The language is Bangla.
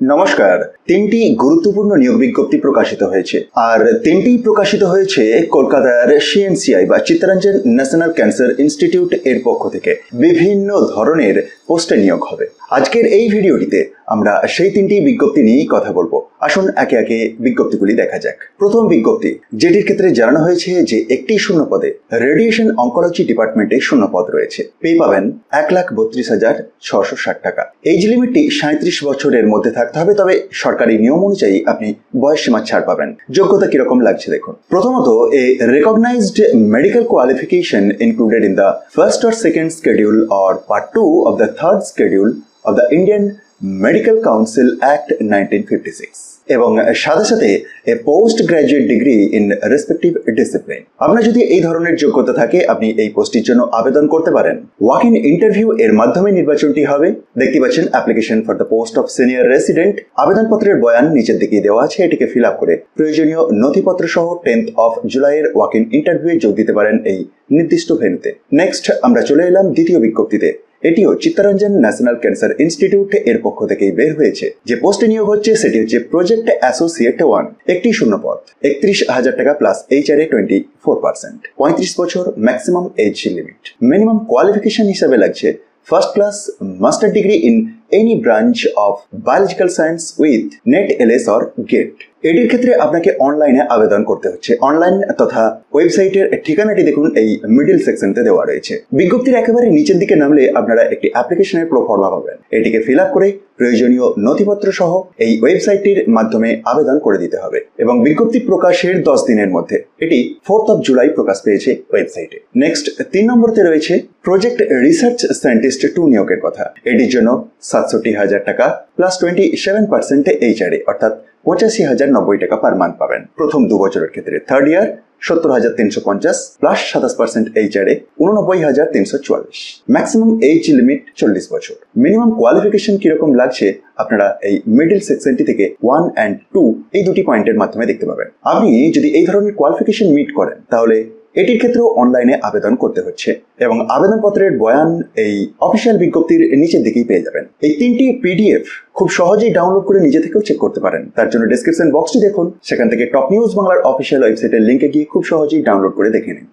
নমস্কার। তিনটি গুরুত্বপূর্ণ নিয়োগ বিজ্ঞপ্তি প্রকাশিত হয়েছে। আর তিনটি প্রকাশিত হয়েছে কলকাতার সিএনসিআই বা চিত্তরঞ্জন ন্যাশনাল ক্যান্সার ইনস্টিটিউট এর পক্ষ থেকে। বিভিন্ন ধরনের পোস্টে নিয়োগ হবে। আজকের এই ভিডিওটিতে আমরা সেই তিনটি বিজ্ঞপ্তি নিয়েই কথা বলব। আসুন একে একে বিজ্ঞপ্তিগুলি দেখা যাক। প্রথম বিজ্ঞপ্তি, যেটির ক্ষেত্রে জানানো হয়েছে যে একটি শূন্য পদে রেডিয়েশন অঙ্কোলজি ডিপার্টমেন্টে শূন্য পদ রয়েছে। পে পাবেন এক লাখ বত্রিশ হাজার ছশো ষাট টাকা। এইজ লিমিটটি সাঁত্রিশ বছরের মধ্যে থাকতে হবে, তবে সরকারি নিয়ম অনুযায়ী আপনি বয়স সীমা ছাড় পাবেন। যোগ্যতা কীরকম লাগছে দেখুন। প্রথমত, a recognised medical qualification included in the first or second schedule or part two of the third schedule of the Indian Medical Council Act nineteen fifty six এবং সাথে সাথে a post graduate degree in respective discipline আপনার যদি এই ধরনের যোগ্যতা থাকে, আপনি এই পোস্টটির জন্য আবেদন করতে পারেন। ওয়াক ইন ইন্টারভিউ এর মাধ্যমে নির্বাচনটি হবে। দেখতে পাচ্ছেন application for the post of senior resident আবেদনপত্রের বয়ান নিচের দিকে দেওয়া আছে, এটিকে ফিল আপ করে। প্রয়োজনীয় নথিপত্র সহ টেন্থ অফ জুলাইয়ের ওয়াক ইন ইন্টারভিউ যোগ দিতে পারেন এই নির্দিষ্ট ভেন্যুতে। নেক্সট আমরা চলে এলাম দ্বিতীয় বিজ্ঞপ্তিতে। এটিও চিত্তরঞ্জন ন্যাশনাল ক্যান্সার ইনস্টিটিউট এর পক্ষ থেকেই বের হয়েছে। যে পোস্টে নিয়োগ হচ্ছে, সেটি হচ্ছে প্রজেক্ট অ্যাসোসিয়েট ওয়ান একটি শূন্য পদ একত্রিশ হাজার টাকা plus H R A twenty four percent পঁয়ত্রিশ বছর maximum age limit minimum qualification হিসাবে লাগছে first class master degree in any branch of biological science with NET LS or GATE এটির ক্ষেত্রে আপনাকে অনলাইনে আবেদন করতে হচ্ছে। অনলাইন তথা ওয়েবসাইটের ঠিকানাটি দেখুন, এই মিডিল সেকশনতে দেওয়া রয়েছে। বিজ্ঞপ্তির একেবারে নিচের দিকে নামলে আপনারা একটি অ্যাপ্লিকেশনের প্রফর্মা পাবেন। এটিকে ফিল আপ করে প্রয়োজনীয় নথিপত্র সহ এই ওয়েবসাইটটির মাধ্যমে আবেদন করে দিতে হবে এবং বিজ্ঞপ্তি প্রকাশের দশ দিনের মধ্যে এটি ফোর্থ অফ জুলাই প্রকাশ পেয়েছে ওয়েবসাইটে নেক্সট তিন নম্বরতে রয়েছে প্রজেক্ট রিসার্চ সায়েন্টিস্ট টু নিয়োগের কথা। এটির জন্য সাতষট্টি হাজার টাকা প্লাস টোয়েন্টি সেভেন পার্সেন্টে এইচআরএ অর্থাৎ পঁচাশি হাজার নব্বই টাকা পার মান্থ পাবেন। প্রথম দু বছরের ক্ষেত্রে থার্ড ইয়ার সত্তর হাজার তিনশো পঞ্চাশ প্লাস সাতাশ পার্সেন্ট এইচ আর এ উননব্বই হাজার তিনশো চুয়াল্লিশ। ম্যাক্সিমাম এইচ লিমিট চল্লিশ বছর। মিনিমাম কোয়ালিফিকেশন কীরকম লাগছে আপনারা এই মিডিল সেকশনটি থেকে ওয়ান অ্যান্ড টু এই দুটি পয়েন্টের মাধ্যমে দেখতে পাবেন। আপনি যদি এই ধরনের কোয়ালিফিকেশন মিট করেন, তাহলে এটির ক্ষেত্রেও অনলাইনে আবেদন করতে হচ্ছে এবং আবেদনপত্রের বয়ান এই অফিসিয়াল বিজ্ঞপ্তির নিচের দিকেই পেয়ে যাবেন। এই তিনটি পিডিএফ খুব সহজেই ডাউনলোড করে নিজে থেকেও চেক করতে পারেন। তার জন্য ডিসক্রিপশন বক্সটি দেখুন, সেখান থেকে টপ নিউজ বাংলার অফিসিয়াল ওয়েবসাইটের লিঙ্কে গিয়ে খুব সহজেই ডাউনলোড করে দেখে নিন।